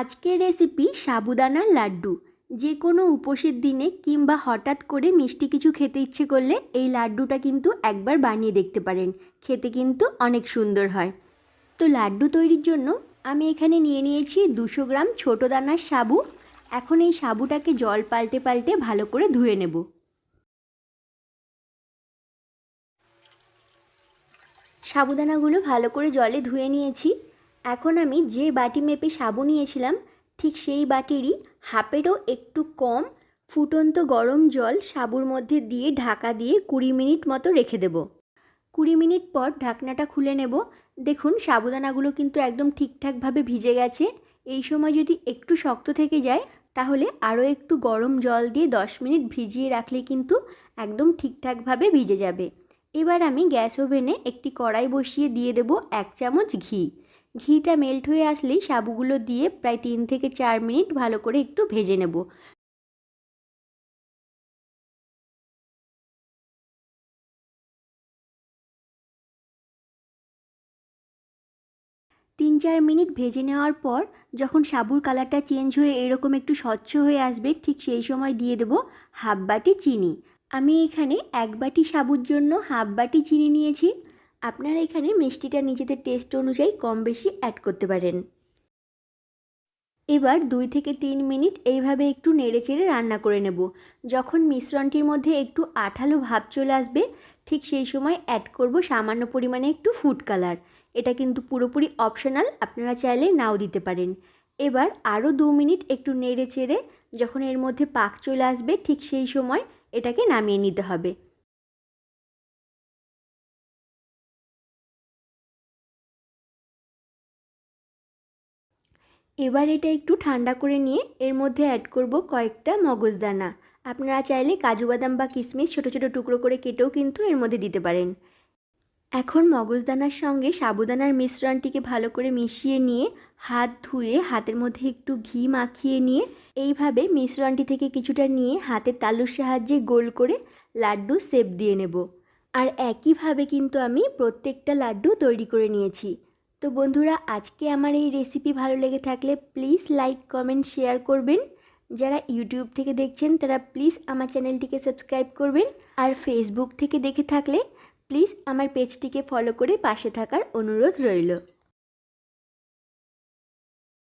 আজকের রেসিপি সাবুদানার লাড্ডু। যে কোনো উপোসের দিনে কিংবা হঠাৎ করে মিষ্টি কিছু খেতে ইচ্ছে করলে এই লাড্ডুটা কিন্তু একবার বানিয়ে দেখতে পারেন। খেতে কিন্তু অনেক সুন্দর হয়। তো লাড্ডু তৈরির জন্য আমি এখানে নিয়ে নিয়েছি দুশো গ্রাম ছোটো দানার সাবু। এখন এই সাবুটাকে জল পাল্টে পাল্টে ভালো করে ধুয়ে নেব। সাবুদানাগুলো ভালো করে জলে ধুয়ে নিয়েছি। এখন আমি যে বাটি মেপে সাবু নিয়েছিলাম, ঠিক সেই বাটিরই হাফেরও একটু কম ফুটন্ত গরম জল সাবুর মধ্যে দিয়ে ঢাকা দিয়ে কুড়ি মিনিট মতো রেখে দেব। কুড়ি মিনিট পর ঢাকনাটা খুলে নেব। দেখুন, সাবুদানাগুলো কিন্তু একদম ঠিকঠাকভাবে ভিজে গেছে। এই সময় যদি একটু শক্ত থেকে যায়, তাহলে আরও একটু গরম জল দিয়ে দশ মিনিট ভিজিয়ে রাখলে কিন্তু একদম ঠিকঠাকভাবে ভিজে যাবে। এবার আমি গ্যাস ওভেনে একটি কড়াই বসিয়ে দিয়ে দেব এক চামচ ঘি। ঘিটা মেল্ট হয়ে আসলেই সাবুগুলো দিয়ে প্রায় তিন থেকে চার মিনিট ভালো করে একটু ভেজে নেব। তিন চার মিনিট ভেজে নেওয়ার পর যখন সাবুর কালারটা চেঞ্জ হয়ে এরকম একটু স্বচ্ছ হয়ে আসবে, ঠিক সেই সময় দিয়ে দেবো হাফ বাটি চিনি। আমি এখানে এক বাটি সাবুর জন্য হাফ বাটি চিনি নিয়েছি। আপনারা এখানে মিষ্টিটা নিজেদের টেস্ট অনুযায়ী কম বেশি অ্যাড করতে পারেন। এবার দুই থেকে তিন মিনিট এইভাবে একটু নেড়ে চেড়ে রান্না করে নেব। যখন মিশ্রণটির মধ্যে একটু আঠালো ভাব চলে আসবে, ঠিক সেই সময় অ্যাড করব সামান্য পরিমাণে একটু ফুড কালার এটা কিন্তু পুরোপুরি অপশনাল আপনারা চাইলে নাও দিতে পারেন। এবার আরও দু মিনিট একটু নেড়ে চেড়ে যখন এর মধ্যে পাক চলে আসবে, ঠিক সেই সময় এটাকে নামিয়ে নিতে হবে। এবার এটা একটু ঠান্ডা করে নিয়ে এর মধ্যে অ্যাড করব কয়েকটা মগজদানা আপনারা চাইলে কাজু বাদাম বা কিশমিশ ছোটো ছোটো টুকরো করে কেটেও কিন্তু এর মধ্যে দিতে পারেন। এখন মগজদানার সঙ্গে সাবুদানার মিশ্রণটিকে ভালো করে মিশিয়ে নিয়ে হাত ধুয়ে হাতের মধ্যে একটু ঘি মাখিয়ে নিয়ে এইভাবে মিশ্রণটি থেকে কিছুটা নিয়ে হাতের তালুর সাহায্যে গোল করে লাড্ডু সেপ দিয়ে নেব। আর একইভাবে কিন্তু আমি প্রত্যেকটা লাড্ডু তৈরি করে নিয়েছি। তো বন্ধুরা, আজকে আমার এই রেসিপি ভালো লেগে থাকলে প্লিজ লাইক কমেন্ট শেয়ার করবেন। যারা ইউটিউব থেকে দেখছেন, তারা প্লিজ আমার চ্যানেলটিকে সাবস্ক্রাইব করবেন। আর ফেসবুক থেকে দেখে থাকলে প্লিজ আমার পেজটিকে ফলো করে পাশে থাকার অনুরোধ রইল।